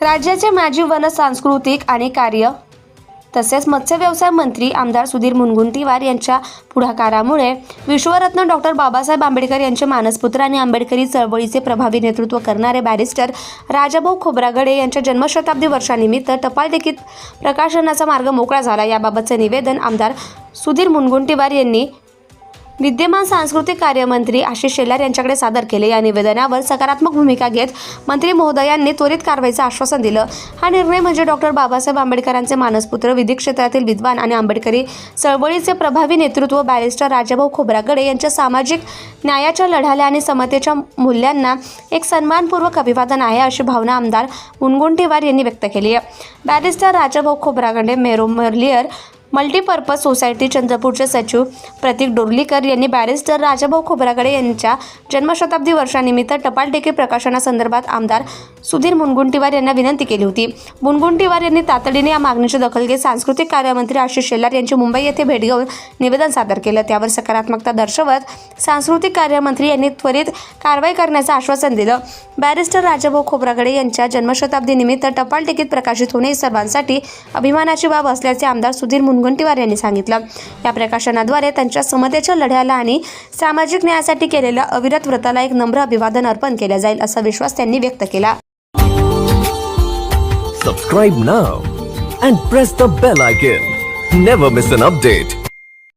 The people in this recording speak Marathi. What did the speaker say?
राज्याचे माजी वन सांस्कृतिक आणि कार्य तसेच मत्स्य व्यवसाय मंत्री आमदार सुधीर मुनगुंटीवार यांच्या पुढाकारामुळे विश्वरत्न डॉक्टर बाबासाहेब आंबेडकर यांचे मानसपुत्र आणि आंबेडकरी चळवळीचे प्रभावी नेतृत्व करणारे बॅरिस्टर राजाभाऊ खोब्रागडे यांच्या जन्मशताब्दी वर्षानिमित्त टपाल देखील प्रकाशनाचा मार्ग मोकळा झाला. याबाबतचे निवेदन आमदार सुधीर मुनगुंटीवार यांनी विद्यमान सांस्कृतिक कार्यमंत्री आशिष शेलार यांच्याकडे सादर केले या निवेदनावर सकारात्मक भूमिका घेत मंत्री महोदयांनी त्वरित कारवाईचं आश्वासन दिलं. हा निर्णय म्हणजे डॉक्टर बाबासाहेब आंबेडकरांचे मानसपुत्र विधी क्षेत्रातील विद्वान आणि आंबेडकरी चळवळीचे प्रभावी नेतृत्व बॅरिस्टर राजाभाऊ खोब्रागडे यांच्या सामाजिक न्यायाच्या लढाल्या आणि समतेच्या मूल्यांना एक सन्मानपूर्वक अभिवादन आहे अशी भावना आमदार मुनगुंटीवार यांनी व्यक्त केली आहे. Barrister Rajabhau Khobragade मेरोमर्लियर multipurpose society चंद्रपूरचे सचिव प्रतीक डोरलीकर यांनी बॅरिस्टर राजाभाऊ खोबरागडे यांच्या जन्मशताब्दी वर्षानिमित्त टपाल टेके प्रकाशनासंदर्भात आमदार सुधीर मुनगुंटीवार यांना विनंती केली होती. मुनगुंटीवार यांनी तातडीने या मागणीची दखल घेत सांस्कृतिक कार्यमंत्री आशिष शेलार यांची मुंबई येथे भेट घेऊन निवेदन सादर केलं. त्यावर सकारात्मकता दर्शवत सांस्कृतिक कार्यमंत्री यांनी त्वरित कारवाई करण्याचं आश्वासन दिलं. बॅरिस्टर राजाभाऊ खोबरागडे यांच्या जन्मशताब्दीनिमित्त टपाल टिकीत प्रकाशित होणे सर्वांसाठी अभिमानाची बाब असल्याचे आमदार सुधीर मुनगंटीवार यांनी सांगितलं. या प्रकाशनाद्वारे त्यांच्या समतेच्या लढ्याला आणि सामाजिक न्यायासाठी केलेल्या अविरत व्रताला एक नम्र अभिवादन अर्पण केलं जाईल असा विश्वास त्यांनी व्यक्त केला. Subscribe now and press the bell icon never miss an update